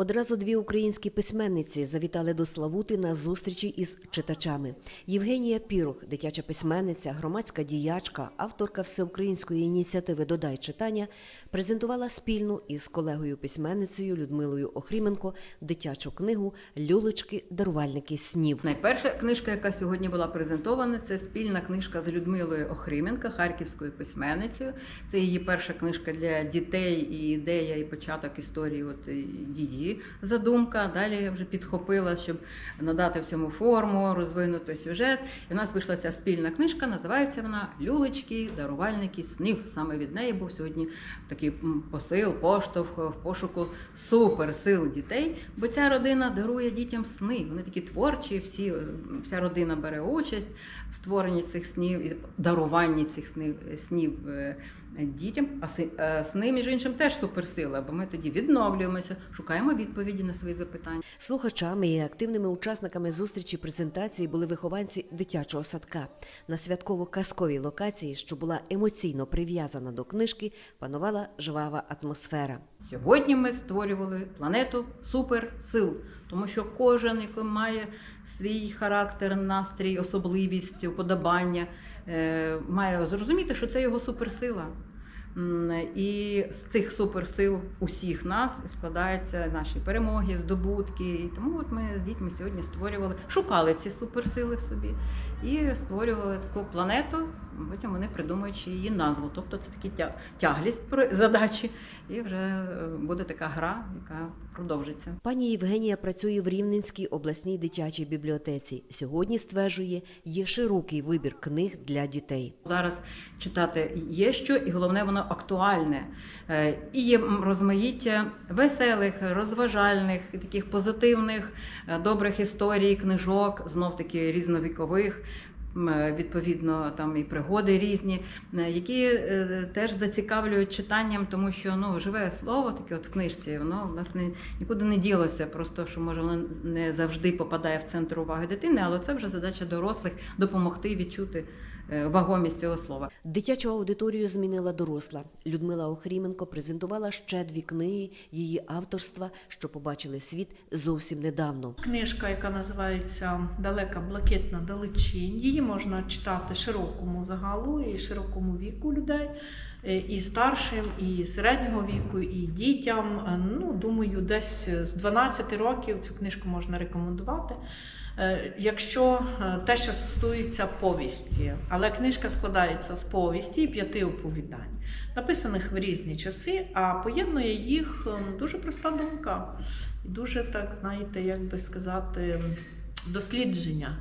Одразу дві українські письменниці завітали до Славути на зустрічі із читачами. Євгенія Пірух, дитяча письменниця, громадська діячка, авторка всеукраїнської ініціативи Додай читання, презентувала спільну із колегою письменницею Людмилою Охріменко дитячу книгу Люлечки, дарувальники снів. Найперша книжка, яка сьогодні була презентована, це спільна книжка з Людмилою Охрименко, харківською письменницею. Це її перша книжка для дітей і ідея і початок історії. От її задумка. Далі я вже підхопила, щоб надати всьому форму, розвинути сюжет. І в нас вийшла ця спільна книжка. Називається вона Люлечки, дарувальники снів. Саме від неї був сьогодні такий посил, поштовх в пошуку суперсил дітей. Бо ця родина дарує дітям сни. Вони такі творчі, всі, вся родина бере участь в створенні цих снів і даруванні цих снів, снів е, дітям. А си- е, сни, між іншим, теж суперсила, бо ми тоді відновлюємося, шукаємо відповіді на свої запитання. Слухачами і активними учасниками зустрічі презентації були вихованці дитячого садка. На святково-казковій локації, що була емоційно прив'язана до книжки, панувала жвава атмосфера. Сьогодні ми створювали планету суперсил, тому що кожен, який має свій характер, настрій, особливість, уподобання, е, має зрозуміти, що це його суперсила. І з цих суперсил усіх нас складаються наші перемоги, здобутки. І тому от ми з дітьми сьогодні створювали, шукали ці суперсили в собі і створювали таку планету. Потім вони придумують ще її назву. Тобто це такі тяглість задачі, і вже е, буде така гра, яка продовжиться. Пані Євгенія працює в Рівненській обласній дитячій бібліотеці. Сьогодні стверджує, є широкий вибір книг для дітей. Зараз читати є що, і головне, воно актуальне. Е, І є розмаїття веселих, розважальних, таких позитивних, е, добрих історій, книжок, знов таки різновікових. Е, Відповідно, там і пригоди різні, е, які е, теж зацікавлюють читанням, тому що ну живе слово таке от в книжці, воно в нас не нікуди не ділося. Просто що може воно не завжди попадає в центр уваги дитини, але це вже задача дорослих допомогти відчути вагомість цього слова. Дитячу аудиторію змінила доросла. Людмила Охріменко презентувала ще дві книги її авторства, що побачили світ зовсім недавно. Книжка, яка називається Далека блакитна далечінь. Можна читати широкому загалу і широкому віку людей, е, і старшим, і середнього віку, і дітям. Е, Ну, думаю, десь з 12 років цю книжку можна рекомендувати. Е, Якщо те, що стосується повісті, але книжка складається з повісті і п'яти оповідань, написаних в різні часи, а поєднує їх дуже проста думка. Дуже так, знаєте, як би сказати, дослідження.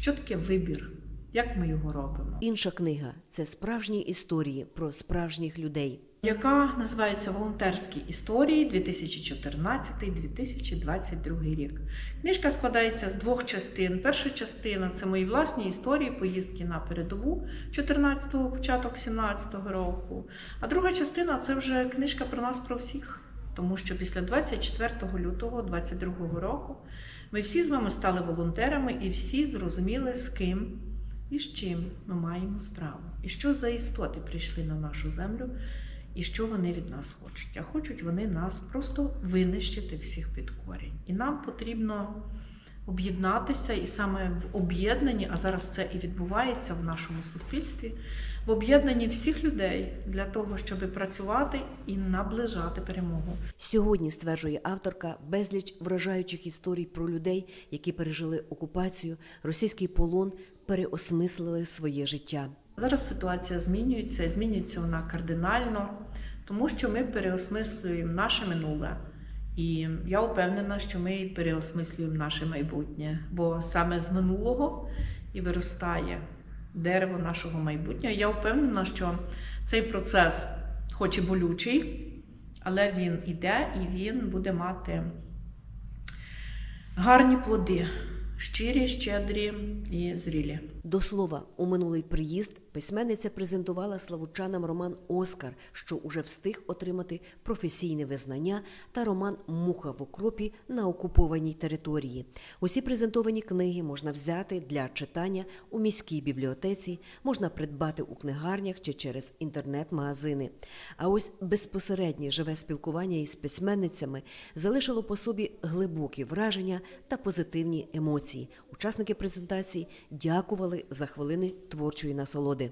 Що таке вибір? Як ми його робимо? Інша книга це справжні історії про справжніх людей. Яка називається Волонтерські історії 2014-2022 рік. Книжка складається з двох частин. Перша частина це мої власні історії, поїздки на передову 14-го, початок 17-го року. А друга частина це вже книжка про нас, про всіх. Тому що після 24 лютого 2022 року ми всі з вами стали волонтерами і всі зрозуміли, з ким і з чим ми маємо справу. І що за істоти прийшли на нашу землю, і що вони від нас хочуть. А хочуть вони нас просто винищити всіх під корінь. І нам потрібно об'єднатися, і саме в об'єднанні, а зараз це і відбувається в нашому суспільстві, в об'єднанні всіх людей для того, щоб працювати і наближати перемогу. Сьогодні стверджує авторка безліч вражаючих історій про людей, які пережили окупацію, російський полон, переосмислили своє життя. Зараз ситуація змінюється, і змінюється вона кардинально, тому що ми переосмислюємо наше минуле. І я впевнена, що ми переосмислюємо наше майбутнє, бо саме з минулого і виростає дерево нашого майбутнього. Я впевнена, що цей процес, хоч і болючий, але він іде і він буде мати гарні плоди, щирі, щедрі і зрілі. До слова, у минулий приїзд Письменниця презентувала славучанам роман Оскар, що уже встиг отримати професійне визнання, та роман Муха в окропі на окупованій території. Усі презентовані книги можна взяти для читання у міській бібліотеці, можна придбати у книгарнях чи через інтернет-магазини. А ось безпосереднє живе спілкування із письменницями залишило по собі глибокі враження та позитивні емоції. Учасники презентації дякували за хвилини творчої насолоди.